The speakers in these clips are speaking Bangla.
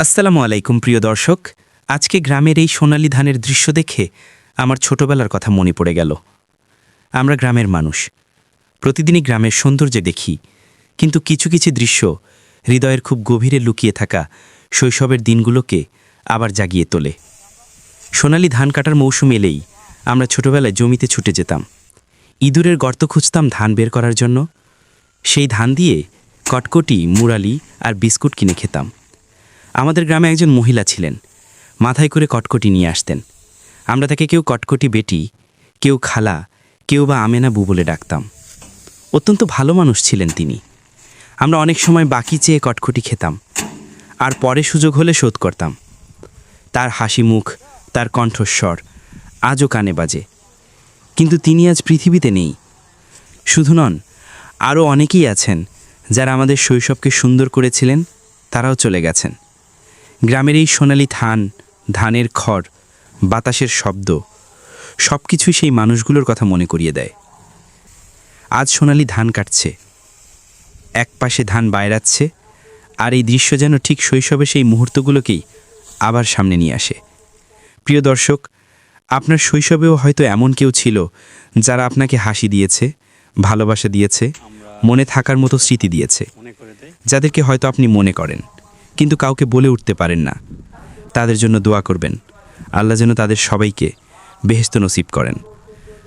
আসসালামু আলাইকুম, প্রিয় দর্শক। আজকে গ্রামের এই সোনালী ধানের দৃশ্য দেখে আমার ছোটবেলার কথা মনে পড়ে গেল। আমরা গ্রামের মানুষ। প্রতিদিনই গ্রামের সৌন্দর্যে দেখি। কিন্তু কিছু কিছু দৃশ্য হৃদয়ের খুব গভীরে লুকিয়ে থাকা শৈশবের দিনগুলোকে আবার জাগিয়ে তোলে। সোনালি ধান কাটার মৌসুম এলেই আমরা ছোটবেলায় জমিতে ছুটে যেতাম। ইঁদুরের গর্ত খুঁজতাম ধান বের করার জন্য। সেই ধান দিয়ে কটকটি, মুরালি আর বিস্কুট কিনে খেতাম। আমাদের গ্রামে একজন মহিলা ছিলেন। মাথায় করে কটকটি নিয়ে আসতেন। আমরা তাকে কেউ কটকটি বেটি, কেউ খালা, কেউ বা আমেনা বু বলে ডাকতাম। অত্যন্ত ভালো মানুষ ছিলেন তিনি। আমরা অনেক সময় বাকি চেয়ে কটকটি খেতাম। আর পরে সুযোগ হলে শোধ করতাম। তার হাসি মুখ, তার কণ্ঠস্বর আজও কানে বাজে। কিন্তু তিনি আজ পৃথিবীতে নেই। শুধু নন, আরও অনেকেই আছেন যারা আমাদের শৈশবকে সুন্দর করেছিলেন, তারাও চলে গেছেন। গ্রামের এই সোনালি ধান ধানের খড় বাতাসের শব্দ সব কিছুই সেই মানুষগুলোর কথা মনে করিয়ে দেয়। আজ সোনালি ধান কাটছে এক পাশে ধান বাইরাচ্ছে আর এই দৃশ্য যেন ঠিক শৈশবে সেই মুহূর্তগুলোকেই আবার সামনে নিয়ে আসে। প্রিয় দর্শক আপনার শৈশবেও হয়তো এমন কেউ ছিল যারা আপনাকে হাসি দিয়েছে ভালোবাসা দিয়েছে মনে থাকার মতো স্মৃতি দিয়েছে যাদেরকে হয়তো আপনি মনে করেন। কিন্তু কাউকে বলে উঠতে পারেন না। তাদের জন্য দোয়া করবেন। আল্লাহ যেন তাদের সবাইকে বেহেস্ত নসিব করেন।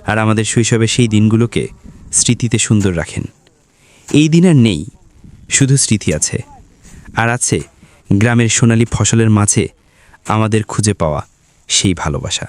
আর আমাদের শৈশবে সেই দিনগুলোকে স্মৃতিতে সুন্দর রাখেন। এই দিন আর নেই, শুধু স্মৃতি আছে। আর আছে গ্রামের সোনালি ফসলের মাঝে আমাদের খুঁজে পাওয়া সেই ভালোবাসা।